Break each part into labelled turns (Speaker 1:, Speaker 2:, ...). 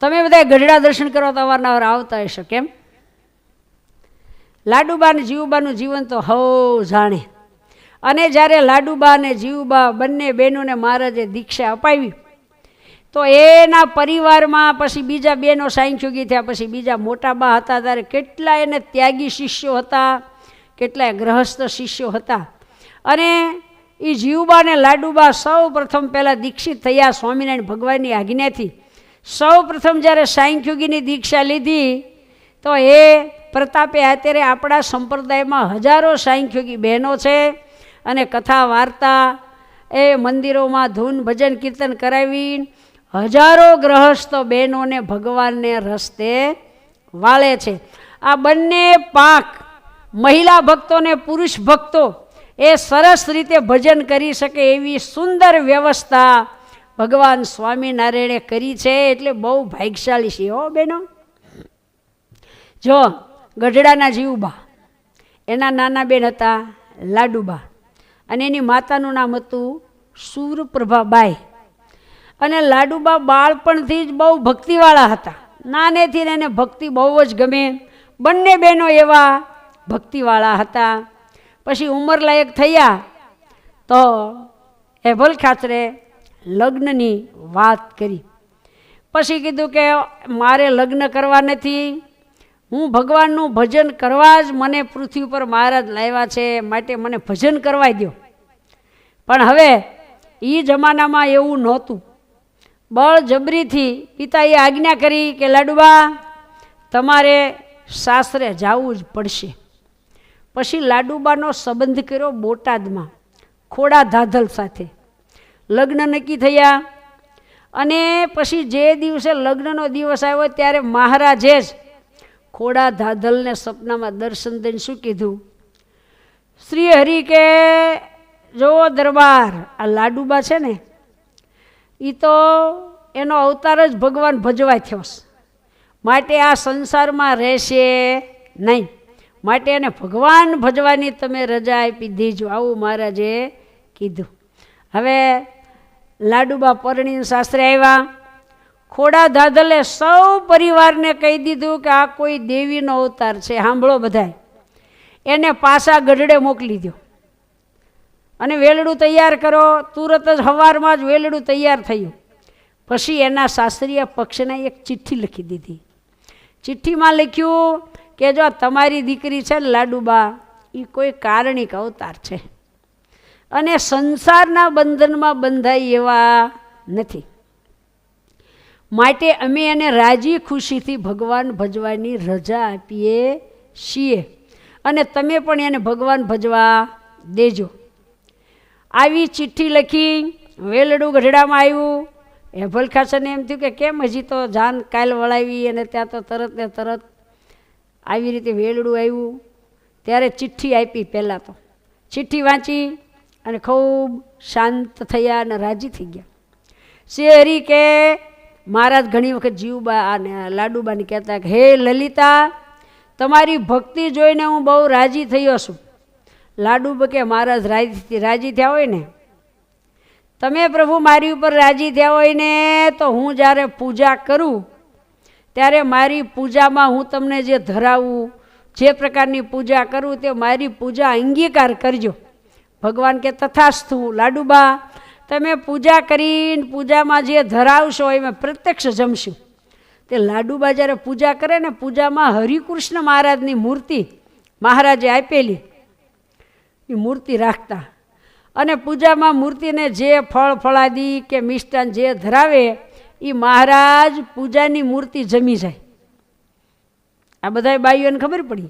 Speaker 1: તમે બધા ગઢડા દર્શન કરવા તો અવારનવાર આવતા હશો, કેમ? લાડુબા અને જીવુબાનું જીવન તો હવ જાણે. અને જ્યારે લાડુબા અને જીવુબા બંને બહેનોને મહારાજે દીક્ષા અપાવી, તો એના પરિવારમાં પછી બીજા બેનો સાંખ્યોગી થયા, પછી બીજા મોટા બા હતા, ત્યારે કેટલા એને ત્યાગી શિષ્યો હતા, કેટલાય ગ્રહસ્થ શિષ્યો હતા. અને એ જીવબા અને લાડુબા સૌ પ્રથમ પહેલાં દીક્ષિત થયા સ્વામિનારાયણ ભગવાનની આજ્ઞાથી. સૌ પ્રથમ જ્યારે સાંખ્યોગીની દીક્ષા લીધી, તો એ પ્રતાપે અત્યારે આપણા સંપ્રદાયમાં હજારો સાંખ્યોગી બહેનો છે અને કથા, વાર્તા, એ મંદિરોમાં ધૂન, ભજન, કીર્તન કરાવી હજારો ગ્રહસ્થ બહેનોને ભગવાનને રસ્તે વાળે છે. આ બંને પાક મહિલા ભક્તો ને પુરુષ ભક્તો એ સરસ રીતે ભજન કરી શકે એવી સુંદર વ્યવસ્થા ભગવાન સ્વામિનારાયણે કરી છે એટલે બહુ ભાગ્યશાળી છે, હો બેનો. જો, ગઢડાના જીવબા, એના નાના બેન હતા, લાડુબા, અને એની માતાનું નામ હતું સૂરપ્રભાબાઈ. અને લાડુબા બાળપણથી જ બહુ ભક્તિવાળા હતા. નાનેથી એને ભક્તિ બહુ જ ગમે. બંને બહેનો એવા ભક્તિવાળા હતા. પછી ઉંમરલાયક થયા તો એભલ ખાચરે લગ્નની વાત કરી. પછી કીધું કે મારે લગ્ન કરવા નથી. હું ભગવાનનું ભજન કરવા જ મને પૃથ્વી પર મહારાજ લાવ્યા છે, માટે મને ભજન કરવા દો પણ હવે એ જમાનામાં એવું નહોતું. બળજબરીથી પિતાએ આજ્ઞા કરી કે, લાડુબા, તમારે સાસરે જવું જ પડશે. પછી લાડુબાનો સંબંધ કર્યો બોટાદમાં, ખોડા ધાધલ સાથે. લગ્ન નક્કી થયા. અને પછી જે દિવસે લગ્નનો દિવસ આવ્યો ત્યારે મહારાજે જ ખોડા ધાધલને સપનામાં દર્શન દઈને શું કીધું? શ્રી હરિ કે, જો દરબાર. આ લાડુબા છે ને એ તો એનો અવતાર જ ભગવાન ભજવા થયો. માટે આ સંસારમાં રહેશે નહીં. માટે એને ભગવાન ભજવાની તમે રજા આપી દીજો. આવું મહારાજે કીધું. હવે લાડુબા પરણીને શાસ્ત્રે આવ્યા. ખોડા દાદલે સૌ પરિવારને કહી દીધું કે આ કોઈ દેવીનો અવતાર છે, સાંભળો બધાય. એને પાછા ગઢડે મોકલી દો અને વેલડું તૈયાર કરો, તુરત જ સવારમાં જ વેલડું તૈયાર થયું. પછી એના શાસ્ત્રીય પક્ષને એક ચિઠ્ઠી લખી દીધી. ચિઠ્ઠીમાં લખ્યું કે જો તમારી દીકરી છે ને લાડુબા એ કોઈ કારણિક અવતાર છે. અને સંસારના બંધનમાં બંધાય એવા નથી. માટે અમે એને રાજી ખુશીથી ભગવાન ભજવાની રજા આપીએ છીએ. અને તમે પણ એને ભગવાન ભજવા દેજો. આવી ચિઠ્ઠી લખી વેલડું ગઢડામાં આવ્યું. એભલ ખાસને એમ થયું કે કેમ હજી તો જાન કાલ વળાવી અને ત્યાં તો તરત ને તરત આવી રીતે વેલડું આવ્યું. ત્યારે ચિઠ્ઠી આપી પહેલાં તો. ચિઠ્ઠી વાંચી અને ખૂબ શાંત થયા અને રાજી થઈ ગયા. શેરી કે, મહારાજ, ઘણી વખત જીવબા અને લાડુબાને કહેતા કે, હે લલિતા, તમારી ભક્તિ જોઈને હું બહુ રાજી થયો છું. લાડુબા કે મહારાજ રાજી રાજી થયા હોય ને? તમે પ્રભુ મારી ઉપર રાજી થયા હોય ને, તો હું જ્યારે પૂજા કરું, ત્યારે મારી પૂજામાં હું તમને જે ધરાવું, જે પ્રકારની પૂજા કરું, તે મારી પૂજા અંગીકાર કરજો. ભગવાન કે તથાસ્તુ, લાડુબા, તમે પૂજા કરીને પૂજામાં જે ધરાવશો એ મેં પ્રત્યક્ષ જમશું. તે લાડુબા જ્યારે પૂજા કરે ને પૂજામાં હરિકૃષ્ણ મહારાજની મૂર્તિ મહારાજે આપેલી, એ મૂર્તિ રાખતા. અને પૂજામાં મૂર્તિને જે ફળ, ફળાદી કે મિષ્ટાન જે ધરાવે, એ મહારાજ પૂજાની મૂર્તિ જમી જાય. આ બધા બાઈઓને ખબર પડી?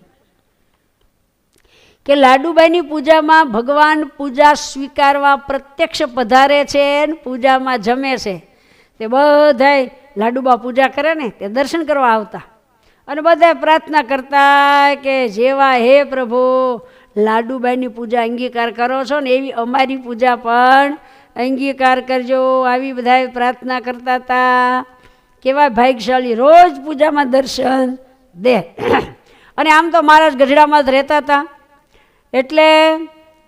Speaker 1: કે લાડુબાઈની પૂજામાં ભગવાન પૂજા સ્વીકારવા પ્રત્યક્ષ પધારે છે ને પૂજામાં જમે છે, તે બધાય લાડુબા પૂજા કરે ને, તે દર્શન કરવા આવતા. અને બધા પ્રાર્થના કરતા કે જેવા હે પ્રભુ, લાડુબાઈની પૂજા અંગીકાર કરો છો ને, એવી અમારી પૂજા પણ અંગીકાર કરજો. આવી બધા પ્રાર્થના કરતા હતા કેવા ભાગ્યશાળી રોજ પૂજામાં દર્શન દે. અને આમ તો મહારાજ ગઢડામાં જ રહેતા હતા એટલે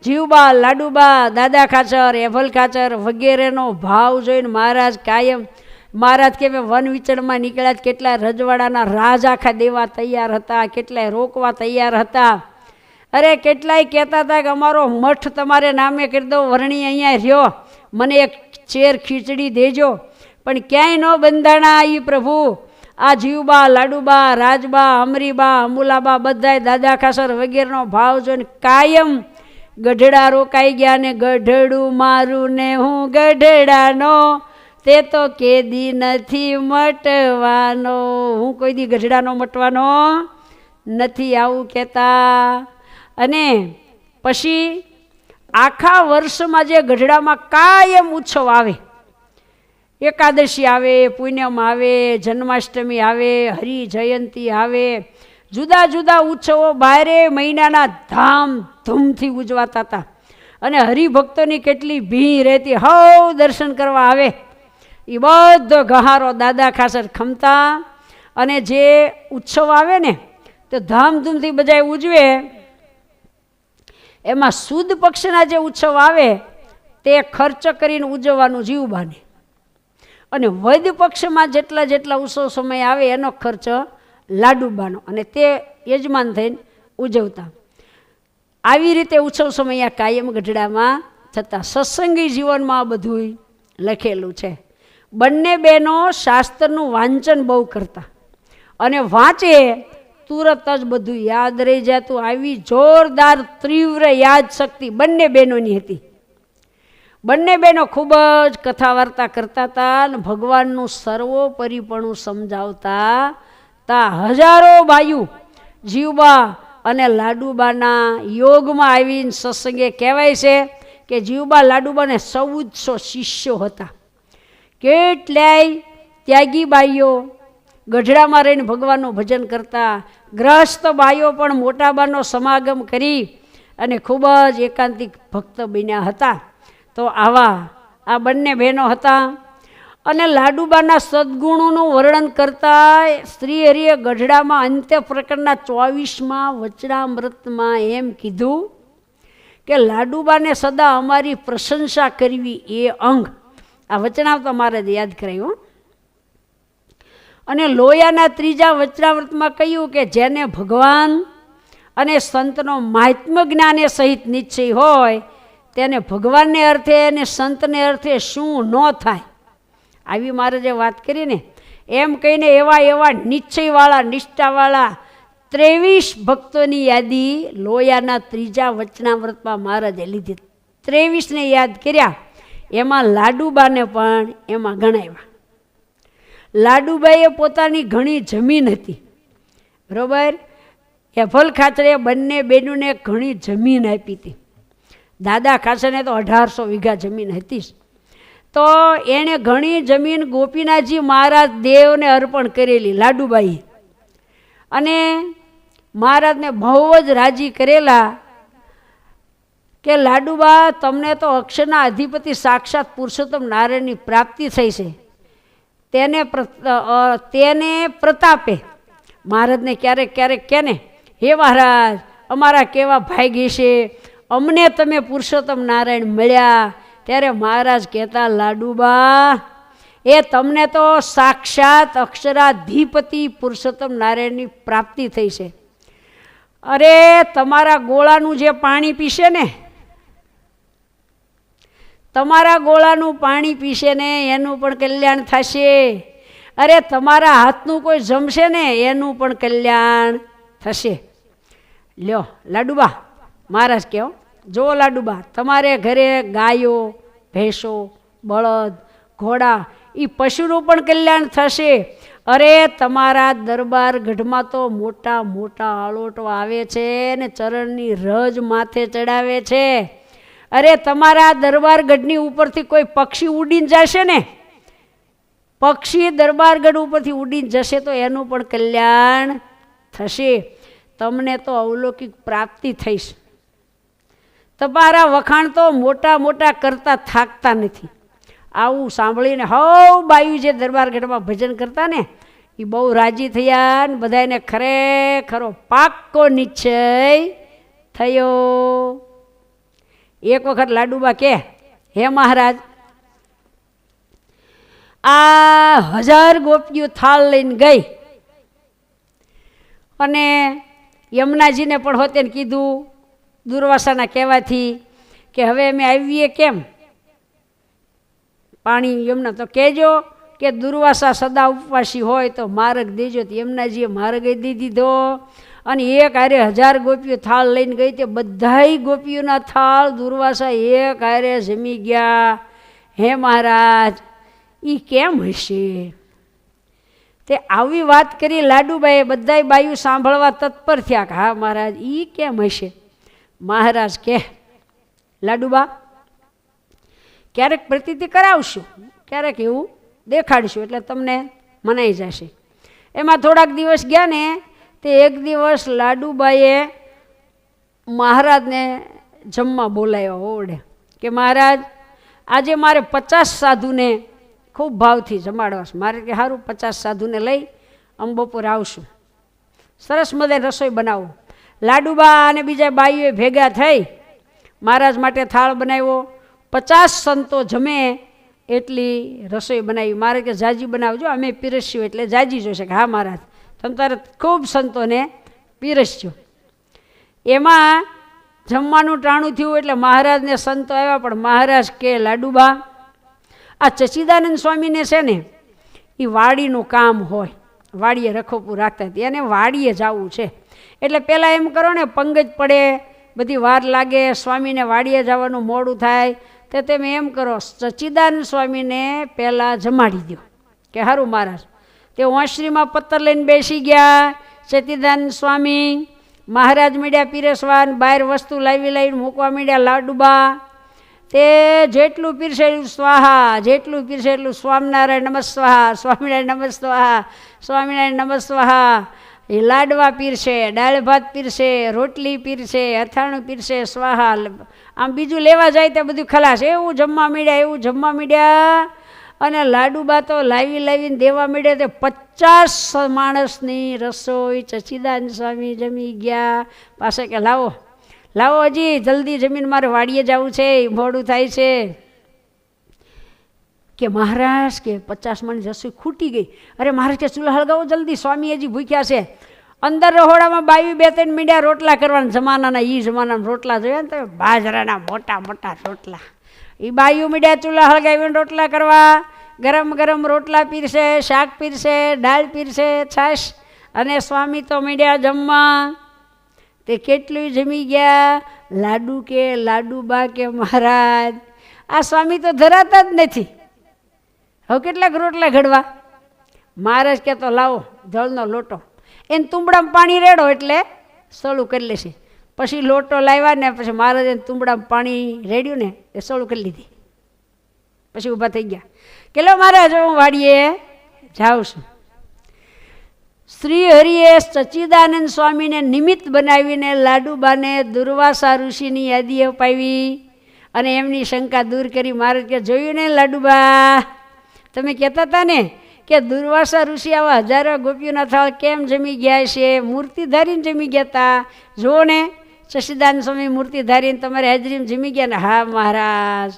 Speaker 1: જીવબા, લાડુબા, દાદા ખાચર, એભલ ખાચર વગેરેનો ભાવ જોઈને મહારાજ કાયમ, મહારાજ કે વન વિચરણમાં નીકળ્યા કેટલાય રજવાડાના રાજ આખા દેવા તૈયાર હતા, કેટલાય રોકવા તૈયાર હતા. અરે કેટલાય કહેતા હતા કે, અમારો મઠ તમારે નામે કરી દો, વર્ણી અહીંયા રહ્યો, મને એક ચેર ખીચડી દેજો. પણ ક્યાંય ન બંધાણા એ પ્રભુ. આ જીવબા, લાડુબા, રાજબા, અમરીબા અમુલાબા બધાય દાદા ખાસર વગેરેનો ભાવ જોઈને કાયમ ગઢડા રોકાઈ ગયા ને ગઢડું મારું ને હું ગઢડાનો. તે તો કેદી નથી મટવાનો. હું કોઈ દી ગઢડાનો મટવાનો નથી આવું કહેતા. અને પછી આખા વર્ષમાં જે ગઢડામાં કાયમ ઉત્સવ આવે એકાદશી આવે પૂનમ આવે, જન્માષ્ટમી આવે, હરિ જયંતી આવે. જુદા જુદા ઉત્સવો બારે મહિનાના ધામધૂમથી ઉજવાતા હતા. અને હરિભક્તોની કેટલી ભીડ રહેતી, હવ દર્શન કરવા આવે. એ બધો ગહારો દાદા ખાસર ખમતા. અને જે ઉત્સવ આવે ને, તો ધામધૂમથી બધા ઉજવે. એમાં સુદ પક્ષના જે ઉત્સવ આવે, તે ખર્ચ કરીને ઉજવવાનું જીવબાને અને વૈદ પક્ષમાં જેટલા જેટલા ઉત્સવ સમય આવે એનો ખર્ચ લાડુબાનો અને તે યજમાન થઈને ઉજવતા. આવી રીતે ઉત્સવ સમય આ કાયમ ગઢડામાં થતા. સત્સંગી જીવનમાં આ બધું લખેલું છે. બંને બહેનો શાસ્ત્રનું વાંચન બહુ કરતા. અને વાંચે તુરત જ બધું યાદ રહી જતું. આવી જોરદાર, તીવ્ર યાદ શક્તિ બંને બહેનોની હતી. બંને બહેનો ખૂબ જ કથા વાર્તા કરતા હતા અને ભગવાનનું સર્વોપરીપણું સમજાવતા તા હજારો ભાઈઓ જીવબા અને લાડુબાના યોગમાં આવીને સત્સંગે કહેવાય છે કે જીવબા લાડુબાને ચૌદસો શિષ્યો હતા. કેટલાય ત્યાગી બાઈઓ ગઢડામાં રહીને ભગવાનનું ભજન કરતા ગ્રહસ્થ બાઈઓ પણ મોટાબાનો સમાગમ કરી અને ખૂબ જ એકાંતિક ભક્ત બન્યા હતા. તો આવા, આ બંને બહેનો હતા અને લાડુબાના સદગુણોનું વર્ણન કરતા શ્રી હરિએ ગઢડામાં અંત્ય પ્રકરણના ચોવીસમાં વચનામૃતમાં એમ કીધું કે લાડુબાને સદા અમારી પ્રશંસા કરવી એ અંગ આ વચનાવ તો મારે યાદ કરાયું. અને લોયાના ત્રીજા વચનાવ્રતમાં કહ્યું કે જેને ભગવાન અને સંતનો મહાત્મ જ્ઞાને સહિત નિશ્ચય હોય તેને ભગવાનને અર્થે અને સંતને અર્થે શું ન થાય? આવી મારે જે વાત કરી ને, એમ કહીને એવા એવા નિશ્ચયવાળા, નિષ્ઠાવાળા ત્રેવીસ ભક્તોની યાદી લોયાના ત્રીજા વચનાવ્રતમાં મહારાજે લીધી. ત્રેવીસને યાદ કર્યા. એમાં લાડુબાને પણ એમાં ગણાવ્યા. લાડુબાઈએ પોતાની ઘણી જમીન હતી. બરોબર? એફલ ખાતરે બંને બહેનોને ઘણી જમીન આપી હતી. દાદા ખાચરને તો અઢારસો વીઘા જમીન હતી જ. તો એણે ઘણી જમીન ગોપીનાથજી મહારાજ દેવને અર્પણ કરેલી લાડુબાઈએ અને મહારાજને બહુ જ રાજી કરેલા કે લાડુબા, તમને તો અક્ષરના અધિપતિ સાક્ષાત પુરુષોત્તમ નારાયણની પ્રાપ્તિ થઈ છે. તેને તેને પ્રતાપે. મહારાજને ક્યારેક ક્યારેક કેને હે મહારાજ, અમારા કેવા ભાગી છે? અમને તમે પુરુષોત્તમ નારાયણ મળ્યા ત્યારે મહારાજ કહેતા, લાડુબા, એ તમને તો સાક્ષાત અક્ષરાધિપતિ પુરુષોત્તમ નારાયણની પ્રાપ્તિ થઈ છે. અરે, તમારા ગોળાનું જે પાણી પીશે ને, તમારા ગોળાનું પાણી પીશે ને, એનું પણ કલ્યાણ થશે. અરે, તમારા હાથનું કોઈ જમશે ને, એનું પણ કલ્યાણ થશે. લ્યો, લાડુબા મહારાજ કહો જો લાડુબા, તમારે ઘરે ગાયો, ભેંસો, બળદ, ઘોડા એ પશુનું પણ કલ્યાણ થશે. અરે, તમારા દરબાર ગઢમાં તો મોટા મોટા આળોટો આવે છે ને ચરણની રજ માથે ચડાવે છે. અરે, તમારા દરબાર ગઢની ઉપરથી કોઈ પક્ષી ઉડીને જશે ને? પક્ષી દરબારગઢ ઉપરથી ઉડીને જશે તો એનું પણ કલ્યાણ થશે. તમને તો અવલૌકિક પ્રાપ્તિ થઈશ. તમારા વખાણ તો મોટા મોટા કરતા થાકતા નથી. આવું સાંભળીને હવ બાયુ જે દરબાર ગઢમાં ભજન કરતા ને એ બહુ રાજી થયા ને બધાને ખરેખરો પાક્કો નિશ્ચય થયો. એક વખત લાડુબા કે, હે મહારાજ, આ હજાર ગોપીઓ થાળ લઈને ગઈ. અને યમુનાજીને પણ હોતે કીધું દુર્વાસાના કહેવાથી કે હવે અમે આવીએ કેમ? પાણી એમને તો કહેજો કે દુર્વાસા સદા ઉપવાસી હોય તો માર્ગ દેજો. તો એમનાજીએ માર્ગ દઈ દીધો. અને એક હારે હજાર ગોપીઓ થાળ લઈને ગઈ તે બધાય ગોપીઓના થાળ દુર્વાસા એક હારે જમી ગયા. હે મહારાજ એ કેમ હશે? તે આવી વાત કરી લાડુબાઈએ બધાય બાયું સાંભળવા તત્પર થયા કે હા મહારાજ એ કેમ હશે? મહારાજ કે લાડુબા ક્યારેક પ્રતીતિ કરાવશું, ક્યારેક એવું દેખાડશું, એટલે તમને મનાઈ જશે. એમાં થોડાક દિવસ ગયા ને, તે એક દિવસ લાડુબાએ મહારાજને જમવા બોલાવ્યા ઓવડે કે, મહારાજ, આજે મારે પચાસ સાધુને ખૂબ ભાવથી જમાડવા મારે કે સારું, પચાસ સાધુને લઈ અમે બપોરે આવશું. સરસ મજાની રસોઈ બનાવો. લાડુબા અને બીજા બાઈઓએ ભેગા થઈ મહારાજ માટે થાળ બનાવ્યો. પચાસ સંતો જમે એટલી રસોઈ બનાવી. મારે કે જાજી બનાવજો, અમે પીરસ્યું એટલે જાજી જોશે કે હા મહારાજ. તમે તારે ખૂબ સંતોને પીરસજો એમાં જમવાનું ટાણું થયું એટલે મહારાજને સંતો આવ્યા, પણ મહારાજ કે લાડુબા, આ ચચિદાનંદ સ્વામીને છે ને એ વાડીનું કામ હોય. વાડીએ રખોપું રાખતા હતી અને વાડીએ જવું છે. એટલે પહેલાં એમ કરો ને, પંગજ પડે, બધી વાર લાગે સ્વામીને વાડીએ જવાનું મોડું થાય, તો તમે એમ કરો સચ્ચિદાનંદ સ્વામીને પહેલાં જમાડી દો કે સારું મહારાજ, તે વાંસળીમાં પત્તર લઈને બેસી ગયા સચ્ચિદાનંદ સ્વામી, મહારાજ મીડ્યા પીરસવાન, બહાર વસ્તુ લાવી લાવીને મૂકવા મીડ્યા લાડુબા. તે જેટલું પીરસે એટલું સ્વાહા, જેટલું પીરસે એટલું સ્વામિનારાયણ નમઃ સ્વાહા, સ્વામિનારાયણ નમઃ સ્વાહા સ્વામિનારાયણ નમસ્વાહા એ લાડવા પીરશે, દાળ ભાત પીરશે, રોટલી પીરશે, અથાણું પીરશે, સ્વાહા. આમ બીજું લેવા જાય તો બધું ખલાસ. એવું જમવા મીડ્યા, એવું જમવા મીડ્યા. અને લાડુબા તો લાવી લાવીને દેવા મીડ્યા તે પચાસ માણસની રસોઈ ચચિદાન સ્વામી જમી ગયા. પાસે કે લાવો લાવો હજી, જલ્દી જમીન મારે વાડીએ જવું છે મોડું થાય છે. કે મહારાજ, કે પચાસ મણની રસોઈ ખૂટી ગઈ. અરે મહારાજ કે ચૂલા હળગાવો જલ્દી સ્વામી હજી ભૂખ્યા છે. અંદર રહોડામાં બાવી બે ત્રણ મીડિયા રોટલા કરવાના જમાનાના એ જમાનાના રોટલા જોયા ને તમે? બાજરાના મોટા મોટા રોટલા. એ બાયું મીડિયા ચૂલા હળગાવીને રોટલા કરવા. ગરમ ગરમ રોટલા પીરશે શાક પીરશે દાળ પીરશે છાશ. અને સ્વામી તો મીડિયા જમવા. તે કેટલું જમી ગયા. લાડુ કે લાડુ બા કે મહારાજ. આ સ્વામી તો ધરાતા જ નથી. હવે કેટલાક રોટલા ઘડવા? મહારાજ કહેતો, લાવો, જળનો લોટો. એને તુંબડામાં પાણી રેડો એટલે સળું કરી લેશે. પછી લોટો લાવ્યા ને પછી મહારાજે તુંબડામાં પાણી રેડ્યું ને એ સળું કરી લીધી. પછી ઊભા થઈ ગયા. કે મહારાજ, હું વાડીએ જાઉં છું. શ્રી હરિએ સચ્ચિદાનંદ સ્વામીને નિમિત્ત બનાવીને લાડુબાને દુર્વાસા ઋષિની યાદી અપાવી અને એમની શંકા દૂર કરી. મહારાજ કે જોયું ને લાડુબા? તમે કહેતા હતા ને કે દુર્વાસા ઋષિ આવા હજારો ગોપીઓના થાળ કેમ જમી ગયા છે? મૂર્તિ ધારીને જમી ગયા હતા જુઓ ને, શશિદાન સ્વામી મૂર્તિ ધારીને તમારે હાજરીમાં જમી ગયા ને? હા, મહારાજ.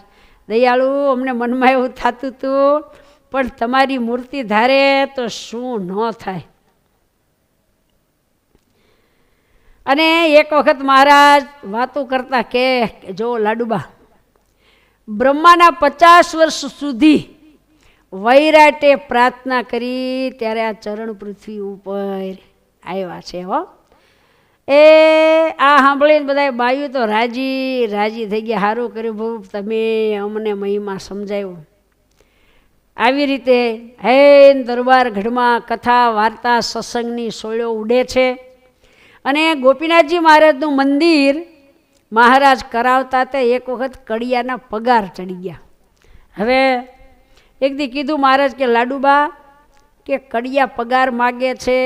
Speaker 1: દયાળુ, અમને મનમાં એવું થતું હતું પણ તમારી મૂર્તિ ધારે તો શું ન થાય. અને એક વખત મહારાજ વાતો કરતા કે, જો લાડુબા, બ્રહ્માના પચાસ વર્ષ સુધી વૈરાટે પ્રાર્થના કરી, ત્યારે આ ચરણ પૃથ્વી ઉપર આવ્યા છે, હો. એ આ સાંભળીને બધા બાયું તો રાજી રાજી થઈ ગયા. સારું કર્યું બહુ તમે અમને મહિમા સમજાવ્યો આવી રીતે હે દરબાર ગઢમાં કથા, વાર્તા, સત્સંગની સોળ્યો ઉડે છે. અને ગોપીનાથજી મહારાજનું મંદિર મહારાજ કરાવતા તે એક વખત કડિયાના પગાર ચડી ગયા. હવે એક કીધું મહારાજ કે, લાડુબા, કે કડિયા પગાર માગે છે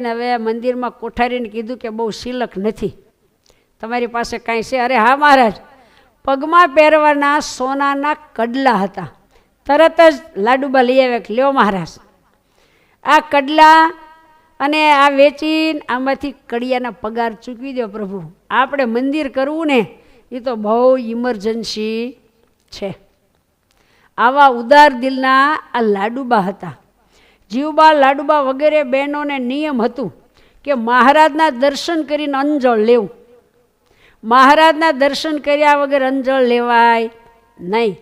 Speaker 1: ને હવે મંદિરમાં કોઠારીને કીધું કે બહુ સિલક નથી. તમારી પાસે કાંઈ છે? અરે હા મહારાજ, પગમાં પહેરવાના સોનાના કડલા હતા. તરત જ લાડુબા લઈ આવ્યા કે, લ્યો મહારાજ, આ કડલા અને આ વેચીને આમાંથી કડિયાના પગાર ચૂકવી દો પ્રભુ. આપણે મંદિર કરવું ને એ તો બહુ ઇમરજન્સી છે. આવા ઉદાર દિલના આ લાડુબા હતા. જીવબા લાડુબા વગેરે બહેનોને નિયમ હતું કે મહારાજના દર્શન કરીને અંજળ લેવું. મહારાજના દર્શન કર્યા વગર અંજળ લેવાય નહીં.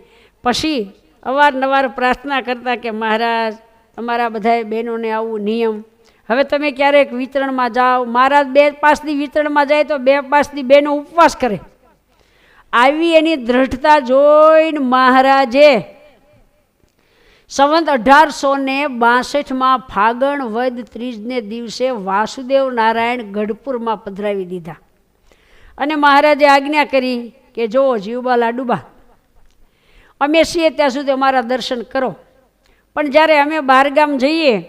Speaker 1: પછી અવારનવાર પ્રાર્થના કરતા કે મહારાજ અમારા બધા બહેનોને આવું નિયમ. હવે તમે ક્યારેક વિતરણમાં જાઓ. મહારાજ બે પાસથી વિતરણમાં જાય તો બે પાસથી બહેનો ઉપવાસ કરે. આવી એની દ્રઢતા જોઈને મહારાજે સંવંત અઢારસો ને બાસઠમાં ફાગણ વદ ત્રીજને દિવસે વાસુદેવ નારાયણ ગઢપુરમાં પધરાવી દીધા. અને મહારાજે આજ્ઞા કરી કે જો જીવબા લાડુબા. અમે છીએ ત્યાં સુધી અમારા દર્શન કરો. પણ જ્યારે અમે બહારગામ જઈએ,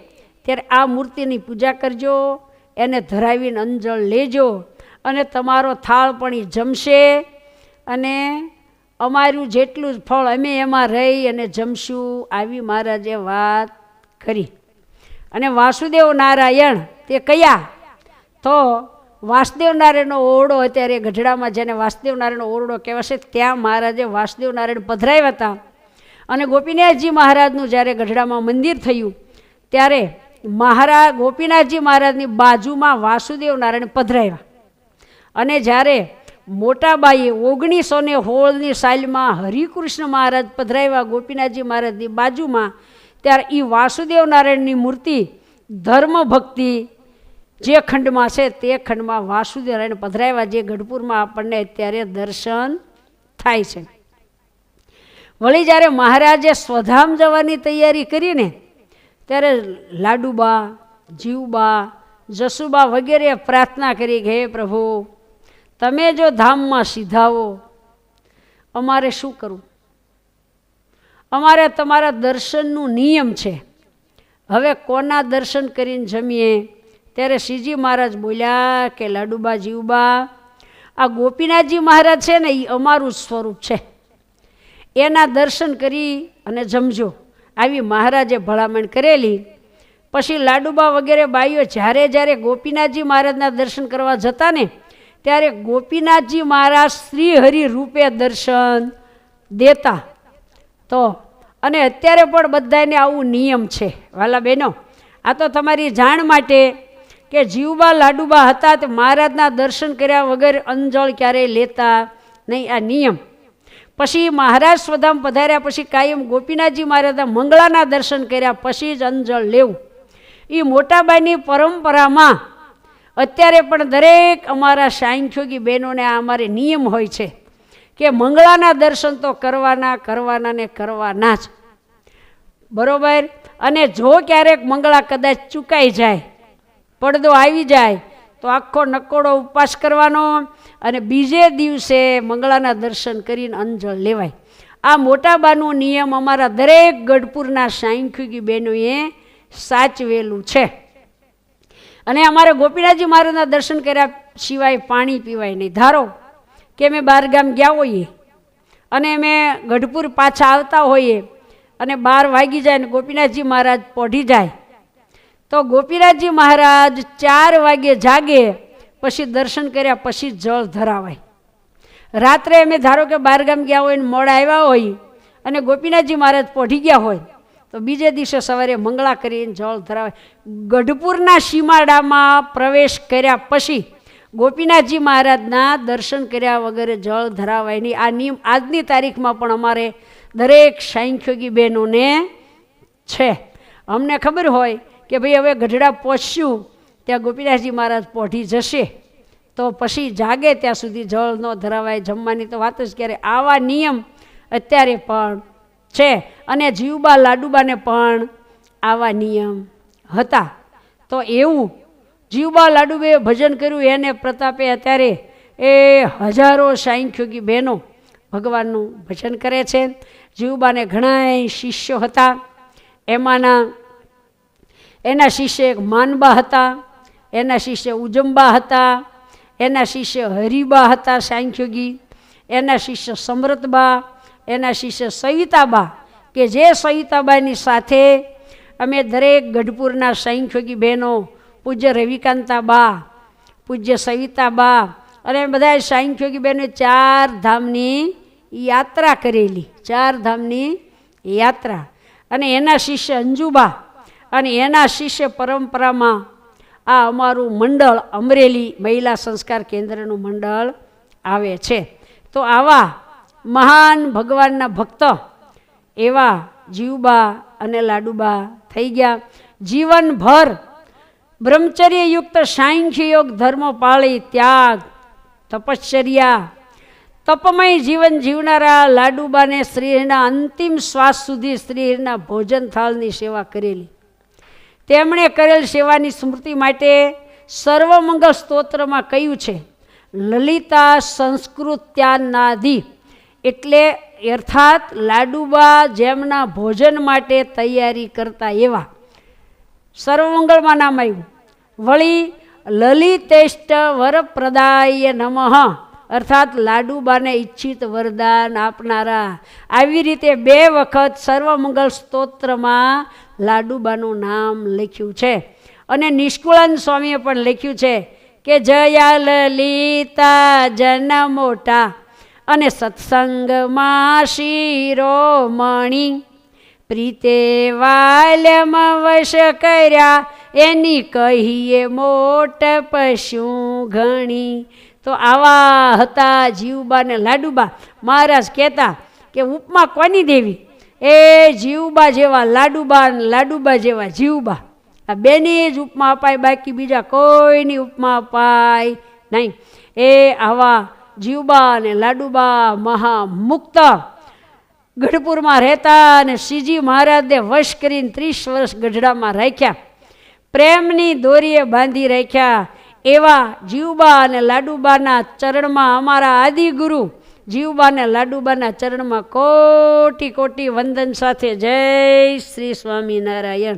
Speaker 1: ત્યારે આ મૂર્તિની પૂજા કરજો, એને ધરાવીને અંજળ લેજો અને તમારો થાળ પણ જમશે અને અમારું જેટલું જ ફળ અમે એમાં રહી અને જમશું આવી મહારાજે વાત કરી. અને વાસુદેવ નારાયણ તે કયા? તો વાસુદેવ નારાયણનો ઓરડો અત્યારે ગઢડામાં જેને વાસુદેવ નારાયણનો ઓરડો કહેવાશે, ત્યાં મહારાજે વાસુદેવ નારાયણ પધરાવ્યા હતા. અને ગોપીનાથજી મહારાજનું જ્યારે ગઢડામાં મંદિર થયું, ત્યારે મહારાજ ગોપીનાથજી મહારાજની બાજુમાં વાસુદેવ નારાયણ પધરાવ્યા. અને જ્યારે મોટાબાઈએ ઓગણીસો ને હોળની સાલમાં હરિકૃષ્ણ મહારાજ પધરાવ્યા ગોપીનાથજી મહારાજની બાજુમાં, ત્યારે એ વાસુદેવ નારાયણની મૂર્તિ ધર્મ ભક્તિ જે ખંડમાં છે તે ખંડમાં વાસુદેવ નારાયણ પધરાવ્યા જે ગઢપુરમાં આપણને અત્યારે દર્શન થાય છે. વળી જ્યારે મહારાજે સ્વધામ જવાની તૈયારી કરીને, ત્યારે લાડુબા, જીવબા, જસુબા વગેરે પ્રાર્થના કરી કે, હે પ્રભુ તમે જો ધામમાં સીધાવો, અમારે શું કરવું? અમારે તમારા દર્શનનું નિયમ છે. હવે કોના દર્શન કરીને જમીએ? ત્યારે શ્રીજી મહારાજ બોલ્યા કે લાડુબા જીવબા આ ગોપીનાથજી મહારાજ છે ને એ અમારું જ સ્વરૂપ છે. એના દર્શન કરી અને જમજો. આવી મહારાજે ભલામણ કરેલી. પછી લાડુબા વગેરે બાઈઓ જ્યારે જ્યારે ગોપીનાથજી મહારાજના દર્શન કરવા જતા ને ત્યારે ગોપીનાથજી મહારાજ શ્રી હરિ રૂપે દર્શન દેતા. તો, અને અત્યારે પણ બધાને આવું નિયમ છે. વાલા બહેનો, આ તો તમારી જાણ માટે કે જીવબા લાડુબા હતા તે મહારાજના દર્શન કર્યા વગર અંજળ ક્યારેય લેતા નહીં. આ નિયમ. પછી મહારાજ સ્વધામ પધાર્યા, પછી કાયમ ગોપીનાથજી મહારાજના મંગળાના દર્શન કર્યા, પછી જ અંજળ લેવું. એ મોટાબાઈની પરંપરામાં અત્યારે પણ દરેક અમારા સાંખ્યોગી બહેનોને આ અમારે નિયમ હોય છે કે મંગળાના દર્શન તો કરવાના કરવાના ને કરવાના જ. બરોબર? અને જો ક્યારેક મંગળા કદાચ ચૂકાઈ જાય, પડદો આવી જાય, તો આખો નકોડો ઉપવાસ કરવાનો અને બીજે દિવસે મંગળાના દર્શન કરીને અંજળ લેવાય. આ મોટાબાનો નિયમ અમારા દરેક ગઢપુરના સાંખ્યુગી બહેનોએ સાચવેલું છે. અને અમારે ગોપીનાથજી મહારાજના દર્શન કર્યા સિવાય પાણી પીવાય નહીં. ધારો કે અમે બહાર ગામ ગયા હોઈએ અને અમે ગઢપુર પાછા આવતા હોઈએ અને બાર વાગી જાય ને ગોપીનાથજી મહારાજ પોઢી જાય, તો ગોપીનાથજી મહારાજ ચાર વાગે જાગે, પછી દર્શન કર્યા, પછી જળ ધરાવાય. રાત્રે અમે ધારો કે બહારગામ ગયા હોય ને મોડા આવ્યા હોય અને ગોપીનાથજી મહારાજ પોઢી ગયા હોય તો બીજે દિવસે સવારે મંગળા કરીને જળ ધરાવાય ગઢપુરના સીમાડામાં પ્રવેશ કર્યા પછી ગોપીનાથજી મહારાજના દર્શન કર્યા વગર જળ ધરાવાય નહીં. આ નિયમ આજની તારીખમાં પણ અમારે દરેક સાંખ્યોગી બહેનોને છે. અમને ખબર હોય કે ભાઈ હવે ગઢડા પહોંચ્યું, ત્યાં ગોપીનાથજી મહારાજ પહોંચી જશે, તો પછી જાગે ત્યાં સુધી જળ ન ધરાવાય જમવાની તો વાત જ ક્યારે? આવા નિયમ અત્યારે પણ છે. અને જીવબા લાડુબાને પણ આવા નિયમ હતા. તો એવું, જીવબા લાડુબે ભજન કર્યું, એને પ્રતાપે અત્યારે એ હજારો સાંખ્યોગી બહેનો ભગવાનનું ભજન કરે છે. જીવબાને ઘણા શિષ્યો હતા. એમાંના, એના શિષ્ય એક માનબા હતા, એના શિષ્ય ઉજંબા હતા, એના શિષ્ય હરિબા હતા સાંખ્યોગી, એના શિષ્ય સમૃતબા એના શિષ્ય સવિતાબા, કે જે સવિતાબાની સાથે અમે દરેક ગઢપુરના સાંખ્યોગી બહેનો, પૂજ્ય રવિકાંતાબા, પૂજ્ય સવિતાબા અને બધા સાંખ્યોગી બહેનો ચાર ધામની યાત્રા કરેલી, ચાર ધામની યાત્રા. અને એના શિષ્ય અંજુબા અને એના શિષ્ય પરંપરામાં આ અમારું મંડળ અમરેલી મહિલા સંસ્કાર કેન્દ્રનું મંડળ આવે છે. તો આવા મહાન ભગવાનના ભક્ત એવા જીવબા અને લાડુબા થઈ ગયા. જીવનભર બ્રહ્મચર્યયુક્ત સાંખ્ય યોગ ધર્મ પાળી ત્યાગ, તપશ્ચર્યા, તપમય જીવન જીવનારા લાડુબાને શ્રીના અંતિમ શ્વાસ સુધી શ્રીના ભોજન થાળની સેવા કરેલી. તેમણે કરેલ સેવાની સ્મૃતિ માટે સર્વમંગલ સ્તોત્રમાં કહ્યું છે, લલિતા સંસ્કૃત્યાનાદિ એટલે અર્થાત લાડુબા જેમના ભોજન માટે તૈયારી કરતા એવા. સર્વમંગળમાં નામ આવ્યું વળી લલિતેષ્ટ વરપ્રદાય નમઃ. અર્થાત લાડુબાને ઈચ્છિત વરદાન આપનારા. આવી રીતે બે વખત સર્વમંગળ સ્તોત્રમાં લાડુબાનું નામ લખ્યું છે. અને નિષ્કુળાન સ્વામીએ પણ લખ્યું છે કે જયા લલિતા જન મોટા. અને સત્સંગમાં શિરોમણી પ્રીતે વાલ્યમ વશ કર્યા, એની કહીએ મોટ પશુ ઘણી. તો આવા હતા જીવબા ને લાડુબા. મહારાજ કહેતા કે ઉપમા કોની દેવી? એ જીવબા જેવા લાડુબા ને લાડુબા જેવા જીવબા. આ બેની જ ઉપમા અપાય, બાકી બીજા કોઈની ઉપમા અપાય નહીં. એ આવા જીવબા અને લાડુબા મહામુક્ત ગઢપુરમાં રહેતા અને શ્રીજી મહારાજને વશ કરીને ત્રીસ વર્ષ ગઢડામાં રાખ્યા. પ્રેમની દોરીએ બાંધી રાખ્યા. એવા જીવબા અને લાડુબાના ચરણમાં અમારા આદિગુરુ જીવબા અને લાડુબાના ચરણમાં કોટી કોટી વંદન સાથે જય શ્રી સ્વામિનારાયણ.